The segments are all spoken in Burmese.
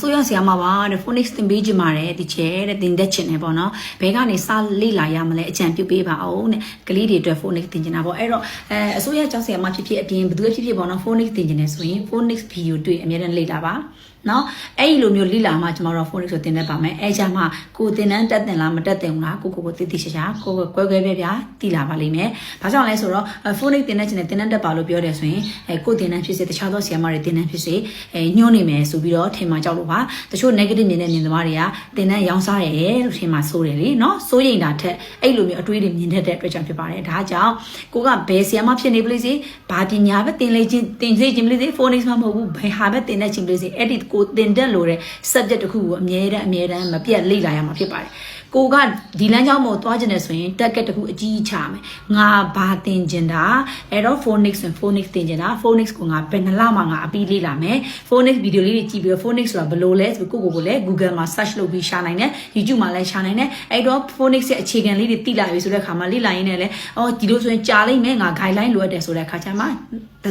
စိုးရဆရာမပါတဲ့ phonics သင်ပေးချင်ပါတယ်ဒီချဲတဲ့သင်တတ်ချင်တယ်ပေါ့နော်ဘယ်ကနေစလေ့လာရမလဲအကြံပြုပေးပါအောင်တဲ့ကလေးတွေအတွက် phonics သင်ချင်တာပေါ့အဲ့တော့အဲအစိုးရကျောင်းဆရာမဖြစ်ဖြစ်အပြင်ဘယ်သူဖြစ်ဖြစ်ပေါ့နော် phonics သင်ချင်တယ်ဆိုရင် phonics video တွေ့အများနဲ့လေ့လာပါနော်အဲ့ဒီလိုမျိုးလိလာမှကျမတို့ phonics ကိုသင်တတ်ပါမယ်အဲကြမှာကိုသင်တန်းတက်တင်လားမတက်တင်ဘူးလားကိုကိုကိုတိတိကျကျကိုကိုကွဲကွဲပြားပြားတည်လာပါလိမ့်မယ်။ဘာကြောင့်လဲဆိုတော့ phonics သင်တတ်ချင်တဲ့သင်တန်းတက်ပါလို့ပြောတယ်ဆိုရင်အဲကိုသင်တန်းဖြစ်စေတခြားသောဆရာမတွေသင်တန်းဖြစ်စေအဲညှို့နေမယ်ဆိုပြီးတော့ထင်မှကြောက်လို့ပါ။တချို့ negative မြင်တဲ့မြင်သမားတွေကသင်တန်းရောင်းစားတယ်လို့ထင်မှဆိုတယ်လေနော်။စိုးရိမ်တာထက်အဲ့လိုမျိုးအတွေးတွေမြင်တတ်တဲ့အတွက်ကြောင့်ဖြစ်ပါတယ်။ဒါကြောင့်ကိုကဘယ်ဆရာမဖြစ်နေပလိစေဘာပညာပဲသင်လေချင်းသင်စေခြင်းပလိစေ phonics မှမဟုတ်ဘူးဘယ်ဟာပဲသင်တတ်ခြင်းပလိစေအဲ့ဒီကိုသင်တတ်လို့တဲ့ subject တစ်ခုကိုအမြဲတမ်းအမြဲတမ်းမပြတ်လေ့လာရမှာဖြစ်ပါတယ်ကိုကဒီလမ်းကြောင်းပေါ်သွားကျင်နေဆိုရင် target တစ်ခုအကြီးချမယ်ငါဘာသင်ကျင်တာအဲ့တော့ phonics ဆို phonics သင်ကျင်တာ phonics ကိုငါဘယ်နှလမှငါအပြီးလေ့လာမယ် phonics video လေးတွေကြည့်ပြီးတော့ phonics ဆိုတာဘယ်လိုလဲဆိုကိုကိုကိုလည်း Google မှာ search လုပ်ပြီးရှာနိုင်တယ် YouTube မှာလည်းရှာနိုင်တယ်အဲ့တော့ phonics ရဲ့အခြေခံလေးတွေသိလာပြီဆိုတဲ့အခါမှာလေ့လာရင်းနဲ့လည်းအော်ဒီလိုဆိုရင်ကြာလိမ့်မယ်ငါ guideline လိုအပ်တယ်ဆိုတဲ့အခါကျမှ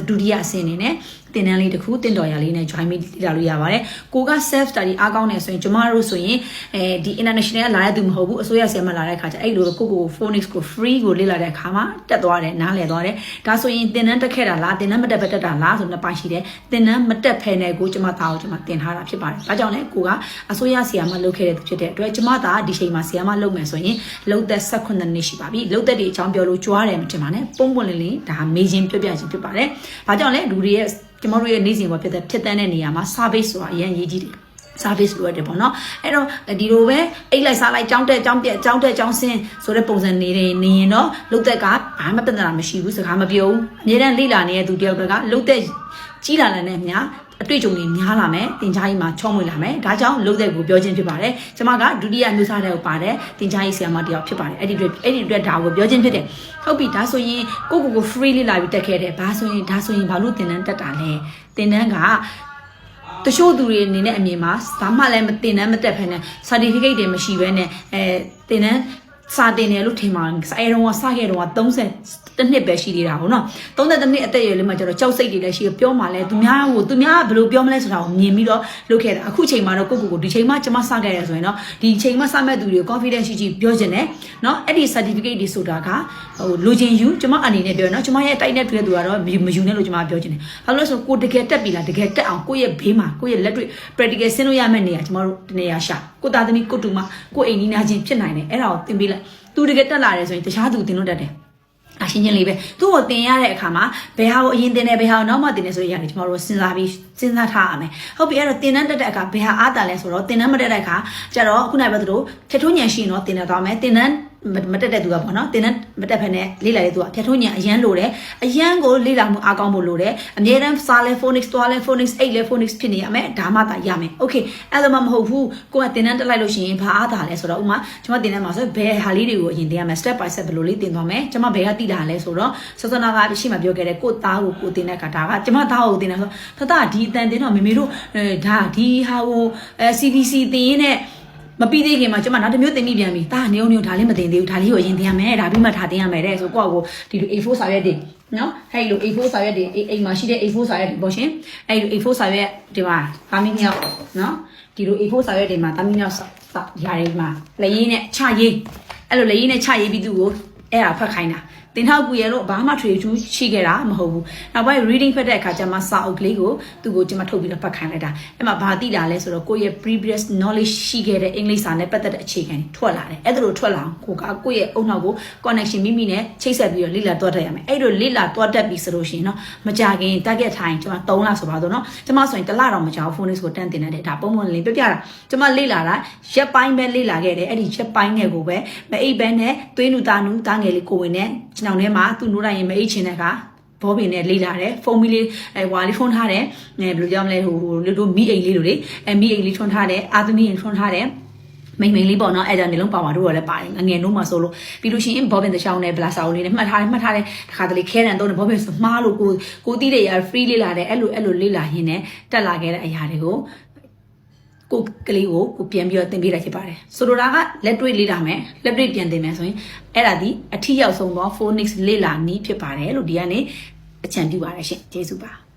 ဒုတိယအဆင့်အနေနဲ့သင်တန်းလေးတစ်ခုတင်တော်ရလေးနဲ့ join ပြီးလေ့လာလို့ရပါတယ်ကိုက self study အားကောင်းနေဆိုရင်ကျမတို့ဆိုရင်အဲဒီ international ကလာတဲ့သူမဟုတ်ဘူးအစိုးရဆရာမလာတဲ့အခါကျအဲ့လိုကိုကို phonics ကို free ကိုလေ့လာတဲ့အခါမှာတက်သွားတယ်နားလည်သွားတယ်ဒါဆိုရင်သင်တန်းတက်ခဲ့တာလားသင်တန်းမတက်ဘဲတက်တာလားဆိုနှစ်ပိုင်းရှိတယ်သင်တန်းမတက်ဖဲနဲ့ကိုကျမသားကိုကျမသင်ထားတာဖြစ်ပါတယ်ဒါကြောင့်လည်းကိုကအစိုးရဆရာမလုပ်ခဲ့တဲ့သူဖြစ်တဲ့အတွက်ကျမသားဒီချိန်မှာဆရာမလုပ်မယ်ဆိုရင်လုံသက်18နှစ်ရှိပါပြီလုံသက်တွေအကြောင်းပြောလို့ကြွားတယ်မထင်ပါနဲ့ပုံပွင့်လင်းလင်းဒါမေးခြင်းပြပြခြင်းဖြစ်ပါတယ်ဘာကြောင့်လဲလူတွေရဲ့ကျမတို့ရဲ့နေ့စဉ်ပေါ်ဖြစ်တဲ့ဖြစ်တန်းတဲ့နေရာမှာ service ဆိုတာအရင်ရေးကြီးတယ် service လိုရတယ်ပေါ့နော်အဲ့တော့ဒီလိုပဲအိတ်လိုက်စားလိုက်ကြောင်းတက်ကြောင်းပြက်ကြောင်းတက်ကြောင်းဆင်းဆိုတဲ့ပုံစံနေနေနေရင်တော့လုတ်သက်ကဘာမှပြဿနာမရှိဘူးစကားမပြောဘူးအများတန်းလိလာနေတဲ့သူတယောက်ကလုတ်သက်ကြီးလာတဲ့မြာ အတွေ့အကြုံတွေများလာမယ်တင် जा ကြီးမှာချောမွေလာမယ်ဒါကြောင့်လုတ်သက်ကိုပြောချင်းဖြစ်ပါတယ်ကျွန်မကဒုတိယမျိုးစားတဲ့ကိုပါတယ်တင် जा ကြီးဆရာမတယောက်ဖြစ်ပါတယ်အဲ့ဒီအတွက်အဲ့ဒီအတွက်ဒါကိုပြောချင်းဖြစ်တယ်ဟုတ်ပြီဒါဆိုရင်ကိုကိုကို free လေးလာပြီးတက်ခဲ့တယ်ဘာဆိုရင်ဒါဆိုရင်ဘာလို့တင်တန်းတက်တာလဲတင်တန်းကတချို့သူတွေအနေနဲ့အမြင်မှာဘာမှလည်းမတင်တန်းမတက်ဖ ೇನೆ certificate တွေမရှိဘဲနဲ့အဲတင်တန်း စာတင်တယ်လို့ထင်ပါတယ်အဲတော့ကစခဲ့တော့30တစ်နှစ်ပဲရှိသေးတာပေါ့နော်30နှစ်အသက်အရွယ်လေးမှာကျတော့ကြောက်စိတ်တွေလည်းရှိပြောမှလဲသူများကိုသူများဘယ်လိုပြောမလဲဆိုတာကိုမြင်ပြီးတော့လုပ်ခဲ့တာအခုချိန်မှာတော့ကိုကိုကိုဒီချိန်မှာကျွန်မစခဲ့ရဆိုရင်တော့ဒီချိန်မှာစမဲ့သူတွေကို confidence ရှိရှိပြောချင်တယ်နော်အဲ့ဒီ certificate တွေဆိုတာကဟိုလိုချင်ယူကျွန်မအနေနဲ့ပြောရနော်ကျွန်မရဲ့တိုက်နဲ့တွေ့တဲ့သူကတော့မယူနဲ့လို့ကျွန်မပြောချင်တယ်ဘာလို့လဲဆိုကိုတကယ်တက်ပြီလားတကယ်တက်အောင်ကိုယ့်ရဲ့ဘေးမှာကိုယ့်ရဲ့လက်တွေ့ practical ဆင်းလို့ရမယ့်နေရာကျွန်တော်တို့တနေရာရှာကိုသားသမီးကိုတူမကိုအိမ်နီးနားချင်းဖြစ်နိုင်တယ်အဲ့ဒါကိုသင်ပေးလိုက်သူတကယ်တက်လာတယ်ဆိုရင်တခြားသူသင်လို့တတ်တယ်အရှင်းချင်းလေးပဲသူ့ကိုတင်ရတဲ့အခါမှာဘယ်ဟာကိုအရင်တင်တယ်ဘယ်ဟာကိုနောက်မှတင်တယ်ဆိုရရတယ်ကျွန်တော်တို့စဉ်းစားပြီးစဉ်းစားထားရမယ်ဟုတ်ပြီအဲ့တော့တင်တန်းတက်တဲ့အခါဘယ်ဟာအားတာလဲဆိုတော့တင်တန်းမတက်တဲ့အခါကျတော့ခုနကပြောသလိုဖြတ်ထုံးညံရှိရင်တော့တင်တန်းသွားမယ်တင်တန်း မတက်တဲ့သူကပေါ့နော်တင်တဲ့မတက်ဖက်နဲ့လေးလာတဲ့သူကဖြတ်ထုံးညံအရန်လိုတယ်အရန်ကိုလေးလာမှုအားကောင်းဖို့လိုတယ်အမြဲတမ်းစားလဲ phonics သွားလဲ phonics 8လဲ phonics ဖြစ်နေရမယ်ဒါမှသာရမယ် okay အဲ့လိုမှမဟုတ်ဘူးကိုကတင်တန်းတက်လိုက်လို့ရှိရင်ဘာအားသာလဲဆိုတော့ဥမာကျွန်မတင်တန်းမှာဆိုဘယ်ဟာလေးတွေကိုအရင်တင်ရမယ် step by step ဘယ်လိုလေးတင်သွားမယ်ကျွန်မဘယ်ကတိလာလဲဆိုတော့စစနာကရှိမှပြောခဲ့တဲ့ကိုသားကိုကိုတင်တဲ့အခါဒါကကျွန်မသားကိုတင်တယ်ဆိုဖသားဒီအတန်တင်တော့မေမေတို့ဒါဒီဟာကိုအဲ CBC တင်ရင်းနဲ့ မပြီးသေးခင်မှာကျမနောက်တစ်မျိုးတင်မိပြန်ပြီ။ဒါနေုံနေုံဒါလေးမတင်သေးဘူး။ဒါလေးကိုအရင်တင်ရမယ်။ဒါပြီးမှထားတင်ရမယ်တဲ့ဆိုကိုယ့်ကိုဒီလို A4 စာရွက်တွေနော်ဟဲ့လို A4 စာရွက်တွေအိမ်မှာရှိတဲ့ A4 စာရွက်တွေပေါ့ရှင်။အဲ့လို A4 စာရွက်ဒီမှာဗာမီမြောက်နော်ဒီလို A4 စာရွက်တွေမှာဗာမီမြောက်စာရာတွေမှာလက်ရင်းနဲ့ချရေးအဲ့လိုလက်ရင်းနဲ့ချရေးပြီးသူ့ကို အဲ့ဒါဖတ်ခိုင်းတာတင်ထောက်ကူရလို့ဘာမှထွေထူးရှိခဲ့တာမဟုတ်ဘူးနောက်ပိုင်း reading ဖတ်တဲ့အခါကျမှစာအုပ်ကလေးကိုသူ့ကိုကျွန်မထုတ်ပြီးတော့ဖတ်ခိုင်းလိုက်တာအဲ့မှာဘာသိတာလဲဆိုတော့ကိုယ့်ရဲ့ previous knowledge ရှိခဲ့တဲ့အင်္ဂလိပ်စာနဲ့ပတ်သက်တဲ့အခြေခံတွေထွက်လာတယ်အဲ့ဒါလိုထွက်လာအောင်ကိုကကိုယ့်ရဲ့အုံနောက်ကို connection မိမိနဲ့ချိတ်ဆက်ပြီးတော့လေ့လာသွားတတ်ရမယ်အဲ့လိုလေ့လာသွားတတ်ပြီဆိုလို့ရှိရင်เนาะမကြခင် target ထိုင်ကျွန်မ3လဆိုပါတော့เนาะကျွန်မဆိုရင်တစ်လတော့မကြောက် phone ကိုတန်းတင်တဲ့ဒါပုံမှန်လေးပြပြတာကျွန်မလေ့လာတာရက်ပိုင်းပဲလေ့လာခဲ့တယ်အဲ့ဒီရက်ပိုင်းငယ်ကိုပဲမအိပ်ဘဲနဲ့သွေးနူသားနူသား ငယ်လေးကိုဝင်နဲ့ကျွန်တော်ထဲမှာသူ့နိုးတိုင်းရင်မအိပ်ချင်တဲ့ကဘောပင်နဲ့လေးလာတယ်ဖုန်းမီလေးအဲဝါလေးထွန်းထားတယ်အဲဘယ်လိုကြောင်းလဲဟိုလူတို့မိအိမ်လေးလိုလေအဲမိအိမ်လေးထွန်းထားတယ်အာသမီးရင်ထွန်းထားတယ်မိန်မိန်လေးပေါ့နော်အဲ့ဒါနေလုံးပါပါတို့ရောလည်းပါတယ်ငငယ်တို့မှဆိုလို့ပြီးလို့ရှိရင်ဘောဘင်တစ်ချောင်းနဲ့ဘလာစာအုပ်လေးနဲ့မှတ်ထားတယ်မှတ်ထားတယ်တခါတလေခဲတန်တော့ဘောဘင်ဆိုမှားလို့ကိုကိုတီးတဲ့ရာ free လေးလာတယ်အဲ့လိုအဲ့လိုလေးလာရင်းနဲ့တက်လာခဲ့တဲ့အရာတွေကို ကိုကလေးကိုကိုပြန်ပြီးတော့သင်ပေးလိုက်ဖြစ်ပါတယ်ဆိုလိုတာကလက်တွေ့လေ့လာမယ်လက်တွေ့ပြန်သင်မယ်ဆိုရင်အဲ့ဒါဒီအထီးရောက်ဆုံးသော phonics လေ့လာနည်းဖြစ်ပါတယ်လို့ဒီကနေ့အကြံပြုပါတယ်ရှင်ကျေးဇူးပါ